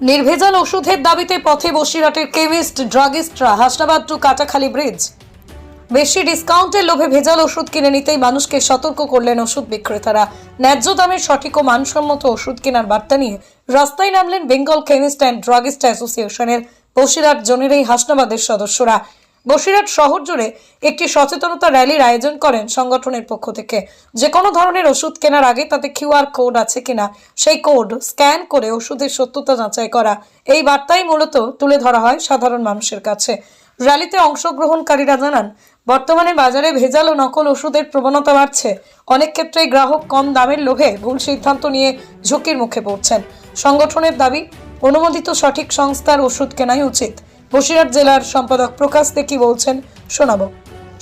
নির্ভেজাল ওষুধের দাবিতে পথে বসিরহাটের কেমিস্ট ড্রাগিস্টরা হাসনাবাদ টু কাটাখালী ব্রিজ। বেশি ডিসকাউন্টের লোভে ভেজাল ওষুধ কিনে নিতেই মানুষকে সতর্ক করলেন ওষুধ বিক্রেতারা। ন্যায্য দামের সঠিক ও মানসম্মত ওষুধ কেনার বার্তা নিয়ে রাস্তায় নামলেন বেঙ্গল কেমিস্ট অ্যান্ড ড্রাগিস্ট অ্যাসোসিয়েশনের বসিরহাট জোনের এই হাসনাবাদের সদস্যরা। বসিরহাট শহর জুড়ে একটি সচেতনতা র্যালির আয়োজন করেন সংগঠনের পক্ষ থেকে। যে কোনো ধরনের ওষুধ কেনার আগে তাতে কিউআর কোড আছে কিনা, সেই কোড স্ক্যান করে ওষুধের সত্যতা যাচাই করা, এই বার্তাই মূলত তুলে ধরা হয় সাধারণ মানুষের কাছে। র্যালিতে অংশগ্রহণকারীরা জানান, বর্তমানে বাজারে ভেজাল ও নকল ওষুধের প্রবণতা বাড়ছে। অনেক ক্ষেত্রেই গ্রাহক কম দামের লোভে ভুল সিদ্ধান্ত নিয়ে ঝুঁকির মুখে পড়ছেন। সংগঠনের দাবি, অনুমোদিত সঠিক সংস্থার ওষুধ কেনাই উচিত। বসিরহাট জেলার সম্পাদক প্রকাশ দেখি বলছেন, শোনাবো।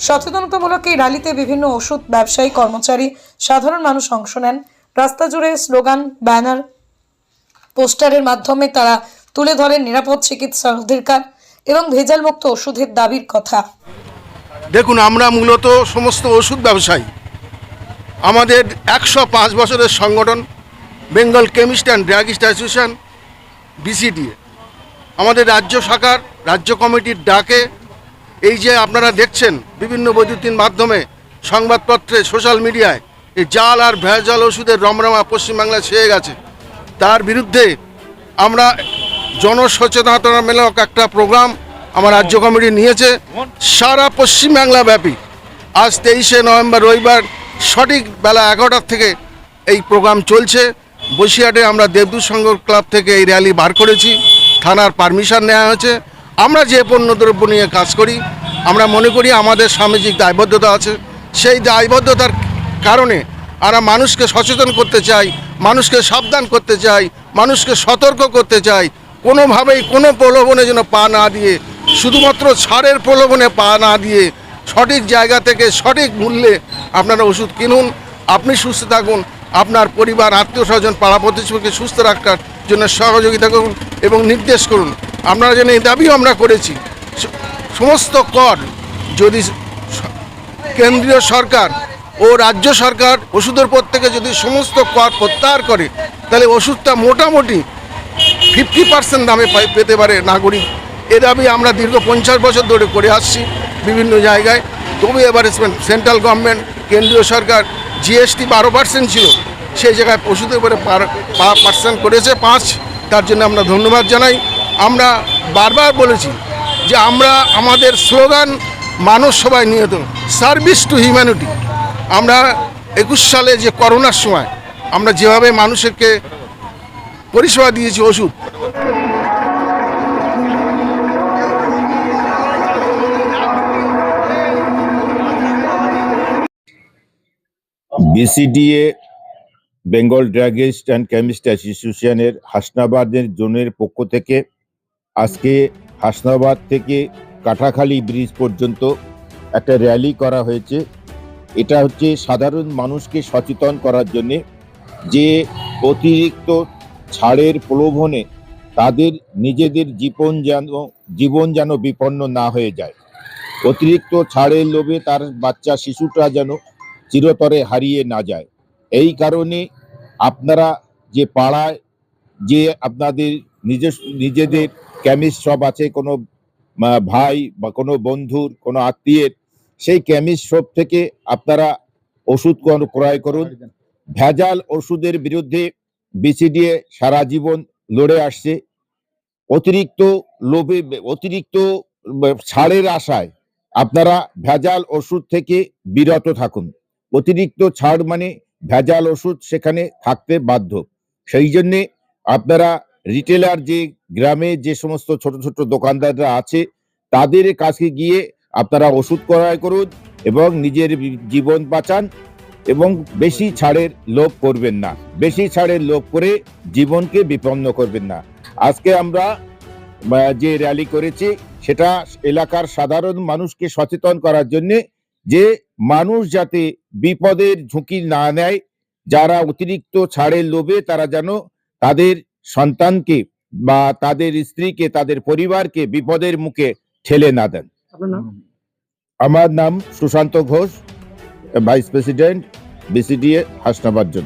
সচেতনতামূলক এই র্যালিতে বিভিন্ন ওষুধ, ব্যবসায়ী, কর্মচারী, সাধারণ মানুষ অংশ নেন। রাস্তা জুড়ে স্লোগান, ব্যানার, পোস্টারের মাধ্যমে তারা তুলে ধরেন নিরাপদ চিকিৎসা অধিকার এবং ভেজালমুক্ত ওষুধের দাবির কথা। দেখুন, আমরা মূলত সমস্ত ওষুধ ব্যবসায়ী। আমাদের একশো পাঁচ বছরের সংগঠন Bengal chemist and druggist association BCDA আমাদের রাজ্য শাখার রাজ্য কমিটির ডাকে এই যে আপনারা দেখছেন বিভিন্ন বৈদ্যুতিন মাধ্যমে সংবাদপত্রে, সোশ্যাল মিডিয়ায়, এই জাল আর ভেজাল ওষুধের রমরমা পশ্চিমবাংলায় ছেয়ে গেছে। তার বিরুদ্ধে আমরা জনসচেতনতামূলক একটা প্রোগ্রাম আমার রাজ্য কমিটি নিয়েছে। সারা পশ্চিমবাংলা ব্যাপী আজ তেইশে নভেম্বর রবিবার সঠিক বেলা এগারোটার থেকে এই প্রোগ্রাম চলছে। বসিরহাটে আমরা দেবদূত সংঘ ক্লাব থেকে এই র্যালি বার করেছি। থানার পারমিশন নেওয়া হয়েছে। আমরা যে পণ্য দ্রব্য নিয়ে কাজ করি, আমরা মনে করি আমাদের সামাজিক দায়বদ্ধতা আছে। সেই দায়বদ্ধতার কারণে আমরা মানুষকে সচেতন করতে চাই, মানুষকে সাবধান করতে চাই, মানুষকে সতর্ক করতে চাই। কোনোভাবেই কোনো প্রলোভনে যেন পা না দিয়ে, শুধুমাত্র ছাড়ের প্রলোভনে পা না দিয়ে সঠিক জায়গা থেকে সঠিক মূল্যে আপনারা ওষুধ কিনুন, আপনি সুস্থ থাকুন আপনার পরিবার, আত্মীয় স্বজন, পাড়া প্রতিবেশীকে সুস্থ রাখার জন্য সহযোগিতা করুন এবং নির্দেশ করুন। আপনারা যেন এই দাবিও আমরা করেছি। সমস্ত কর যদি কেন্দ্রীয় সরকার ও রাজ্য সরকার ওষুধের পর থেকে যদি সমস্ত কর প্রত্যাহার করে, তাহলে ওষুধটা মোটামুটি ফিফটি পার্সেন্ট দামে পেতে পারে নাগরিক। এ দাবি আমরা দীর্ঘ পঞ্চাশ বছর ধরে করে আসছি বিভিন্ন জায়গায়। তবু এবারে সেন্ট্রাল গভর্নমেন্ট কেন্দ্রীয় সরকার জিএসটি বারো পার্সেন্ট ছিল, সেই জায়গায় ওষুধের উপরে পার্সেন্ট করেছে পাঁচ, তার জন্য আমরা ধন্যবাদ জানাই। আমরা বারবার বলেছি যে আমরা আমাদের স্লোগান মানুষ সবাই নিহত সার্ভিস টু হিউম্যানিটি আমরা একুশ সালে যে করোনার সময় আমরা যেভাবে মানুষকে পরিষেবা দিয়েছি ওষুধ BCDA, Bengal druggist and chemist অ্যাসোসিয়েশনের হাসনাবাদের জোনের পক্ষ থেকে আজকে হাসনাবাদ থেকে কাটাখালী ব্রিজ পর্যন্ত একটা র্যালি করা হয়েছে। এটা হচ্ছে সাধারণ মানুষকে সচেতন করার জন্য যে অতিরিক্ত ছাড়ের প্রলোভনে তাদের নিজেদের জীবন যেন জীবন যেন বিপন্ন না হয়ে যায়। অতিরিক্ত ছাড়ের লোভে তার বাচ্চা, শিশুটা যেন চিরতরে হারিয়ে না যায়। এই কারণে আপনারা যে পাড়ায় যে আপনাদের নিজস্ব, নিজেদের কেমিস্ট শপ আছে, কোনো ভাই বা কোনো বন্ধুর, কোনো আত্মীয়ের, সেই কেমিস্ট শপ থেকে আপনারা ওষুধ ক্রয় করুন। ভেজাল ওষুধের বিরুদ্ধে বিসিডিএ সারা জীবন লড়ে আসছে। অতিরিক্ত লোভে, অতিরিক্ত ছাড়ের আশায় আপনারা ভেজাল ওষুধ থেকে বিরত থাকুন। অতিরিক্ত ছাড় মানে ভেজাল ওষুধ সেখানে থাকতে বাধ্য। সেই জন্যে আপনারা রিটেলার যে গ্রামে যে সমস্ত ছোট ছোট দোকানদাররা আছে, তাদের কাছে গিয়ে আপনারা ওষুধ ক্রয় করুন এবং নিজের জীবন বাঁচান এবং বেশি ছাড়ের লোভ করবেন না। বেশি ছাড়ের লোভ করে জীবনকে বিপন্ন করবেন না। আজকে আমরা যে র্যালি করেছি, সেটা এলাকার সাধারণ মানুষকে সচেতন করার জন্যে যে মানুষ যাতে বিপদের ঝুঁকি না নেয় যারা অতিরিক্ত ছাড়ের লোভে তারা যেন তাদের সন্তানকে বা তাদের স্ত্রীকে তাদের পরিবারকে বিপদের মুখে ঠেলে না দেন। আমার নাম Sushanta Ghosh vice president BCDA Hasnabad zone